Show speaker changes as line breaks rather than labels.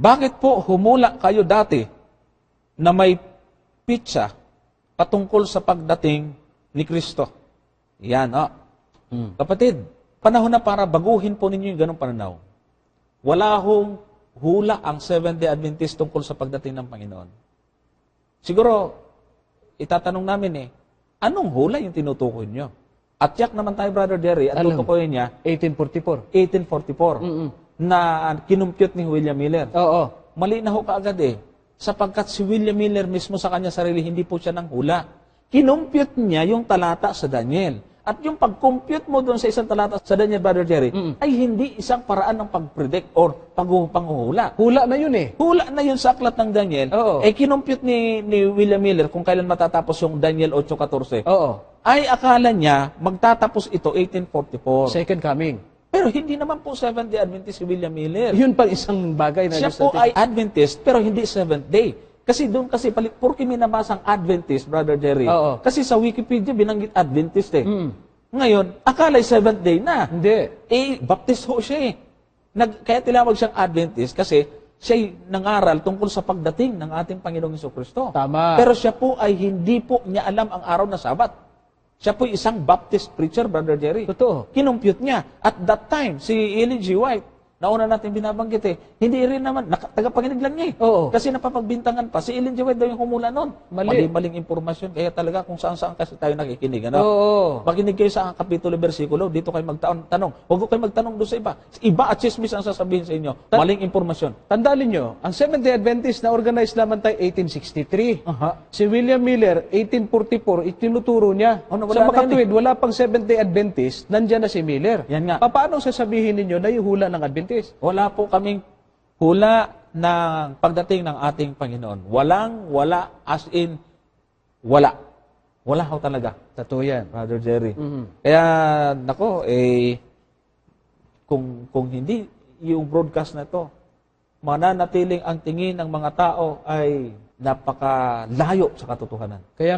Bakit po humula kayo dati na may pitsa patungkol sa pagdating ni Kristo? Yan, oh. Kapatid, panahon na para baguhin po ninyo yung ganong pananaw. Wala hong hula ang Seventh-day Adventist tungkol sa pagdating ng Panginoon. Siguro, itatanong namin eh, anong hula yung tinutukoy nyo? At yak naman tayo, Brother Jerry, at tutukoyin niya,
1844.
1844,
Mm-mm.
Na kinumpute ni William Miller.
Oo.
Mali na ho kaagad eh. Sapagkat si William Miller mismo sa kanya sarili, hindi po siya nang hula. Kinumpute niya yung talata sa Daniel. At yung pag-compute mo doon sa isang talata sa Daniel, Brother Jerry,
Mm.
ay hindi isang paraan ng pag-predict or panghuhula.
Hula na yun eh.
Hula na yun sa aklat ng Daniel.
Oo.
Eh, kinumpute ni, ni William Miller kung kailan matatapos yung Daniel 8.14.
Oo.
Ay akala niya magtatapos ito 1844.
Second coming.
Pero hindi naman po Seventh-day Adventist si William Miller.
Yun pang isang bagay na
Siya
gusto
po
natin.
ay Adventist, pero hindi Seventh Day. Kasi doon kasi, pali- porque minabasang Adventist, Brother Jerry.
Oo.
Kasi sa Wikipedia, binanggit Adventist eh.
Mm.
Ngayon, akala'y Seventh Day na.
Hindi.
Eh, Baptist ho siya eh. Nag, kaya tinawag siyang Adventist kasi siya'y nangaral tungkol sa pagdating ng ating Panginoong Kristo.
Tama.
Pero siya po ay hindi po niya alam ang araw na Sabat. Siya po isang Baptist preacher, Brother Jerry.
Totoo.
Kinumpute niya. At that time, si Ellen G. White, nauna natin binabanggit eh, hindi rin naman, naka, tagapakinig lang niya eh.
Oo.
Kasi napapagbintangan pa, si Ellen G. White daw yung humula noon.
Mali.
maling impormasyon. Kaya talaga kung saan-saan kasi tayo nakikinig. Ano?
Oo.
Makinig kayo sa kapitulo, versikulo, dito kayo magtanong. Huwag ko kayo magtanong doon sa iba. Iba at chismis ang sasabihin sa inyo. Maling impormasyon.
Tandaan ninyo, ang Seventh-day Adventist na organized lamang tayo 1863.
Aha.
Si William Miller, 1844, itinuturo niya.
Oh, wala
sa
na
makatuwid, wala pang Seventh-day Adventist, nandyan na si Miller.
Yan nga.
Pa- Paano sasabihin ninyo na yung hula ng Adventist?
Wala po kaming hula ng pagdating ng ating Panginoon. Walang, wala, as in, wala. Wala ho talaga,
Totoo yan.
Brother Jerry.
Mhm.
Kaya, nako, eh, kung, kung hindi yung broadcast na to, mananatiling ang tingin ng mga tao ay napakalayo sa katotohanan.
Kaya